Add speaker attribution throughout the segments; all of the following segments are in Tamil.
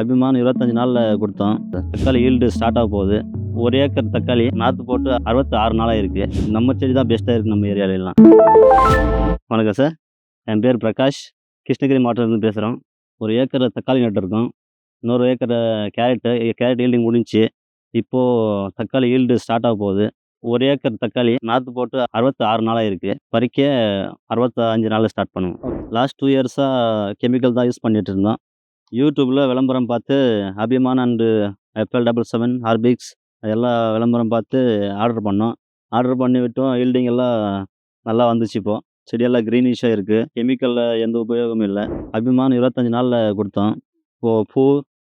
Speaker 1: அபிமான் இருபத்தஞ்சி நாளில் கொடுத்தோம். தக்காளி ஈல்டு ஸ்டார்ட் ஆக போகுது. ஒரு ஏக்கர் தக்காளி நாற்று போட்டு அறுபத்தி ஆறு நாளாக இருக்குது நம்ம செடி தான் பெஸ்ட்டாக இருக்குது நம்ம ஏரியால எல்லாம். வணக்கம் சார் என் பேர் பிரகாஷ். கிருஷ்ணகிரி மாவட்டத்துலேருந்து பேசுகிறோம் ஒரு ஏக்கர் தக்காளி நட்டுருக்கோம் இன்னொரு ஏக்கர் கேரட்டு கேரட் ஈல்டிங் முடிஞ்சுச்சு இப்போது தக்காளி ஈல்டு ஸ்டார்ட் ஆக போகுது. ஒரு ஏக்கர் தக்காளி நாற்று போட்டு அறுபத்தி ஆறு நாளாக இருக்குது பறிக்க அறுபத்தி அஞ்சு நாளில் ஸ்டார்ட் பண்ணுவோம். லாஸ்ட் டூ இயர்ஸாக கெமிக்கல் தான் யூஸ் பண்ணிட்டு இருந்தோம். யூடியூப்பில் விளம்பரம் பார்த்து அபிமான் அண்டு எஃப்எல் டபுள் செவன் ஹார்பிக்ஸ் எல்லாம் விளம்பரம் பார்த்து ஆர்டர் பண்ணோம். ஆர்டர் பண்ணி விட்டோம். ஈல்டிங் எல்லாம் நல்லா வந்துச்சு இப்போது செடியெல்லாம் க்ரீனிஷாக இருக்குது கெமிக்கலில் எந்த உபயோகமும் இல்லை. அபிமான் இருபத்தஞ்சி நாளில் கொடுத்தோம். இப்போது பூ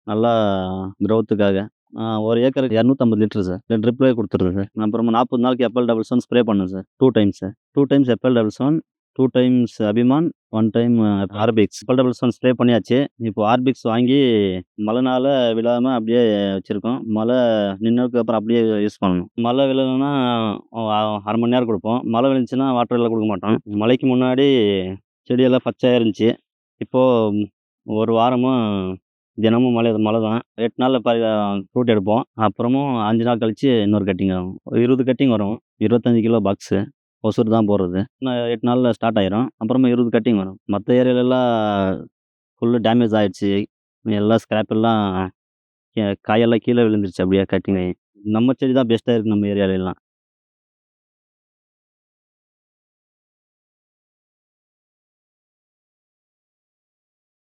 Speaker 1: நல்லா க்ரோத்துக்காக ஒரு ஏக்கருக்கு இரநூத்தம்பது லிட்டர் சார். ரெண்டு ட்ரிப்லேயே கொடுத்துருது சார். அப்புறமா நாற்பது நாளைக்கு எப்எல் டபுள் செவன் ஸ்ப்ரே பண்ணேன் sir. Two times sir. Two times FL double seven two times Abhiman one time ஆர்பிக்ஸ் எப்எல் ஒன் ஸ்ப்ரே பண்ணியாச்சு. இப்போ ஆர்பிக்ஸ் வாங்கி மழைனால விழாமல் அப்படியே வச்சுருக்கோம். மழை நின்னதுக்கு அப்புறம் அப்படியே யூஸ் பண்ணணும். மழை விழலைன்னா அரை மணி நேரம் கொடுப்போம். மழை விழுந்துச்சுன்னா வாட்டர் எல்லாம் கொடுக்க மாட்டோம். மழைக்கு முன்னாடி செடியெல்லாம் பச்சையாக இருந்துச்சு. இப்போது ஒரு வாரமும் தினமும் மழை மழை தான் எட்டு நாளில் ப ஃப்ரூட் எடுப்போம். அப்புறமும் அஞ்சு நாள் கழிச்சு இன்னொரு கட்டிங் ஆகும். இருபது கட்டிங் வரும். இருபத்தஞ்சி கிலோ பாக்ஸு ஒசூர் தான் போடுறது இன்னும் எட்டு நாளில் ஸ்டார்ட் ஆயிரும். அப்புறமா இருபது கட்டிங் வரும். மற்ற ஏரியாலெல்லாம் ஃபுல்லு டேமேஜ் ஆகிடுச்சி எல்லாம் ஸ்க்ராப் எல்லாம் காயெல்லாம் கீழே விழுந்துருச்சு அப்படியே கட்டிங் ஆகி. நம்ம செடி தான் பெஸ்ட்டாக இருக்குது நம்ம ஏரியாலெல்லாம்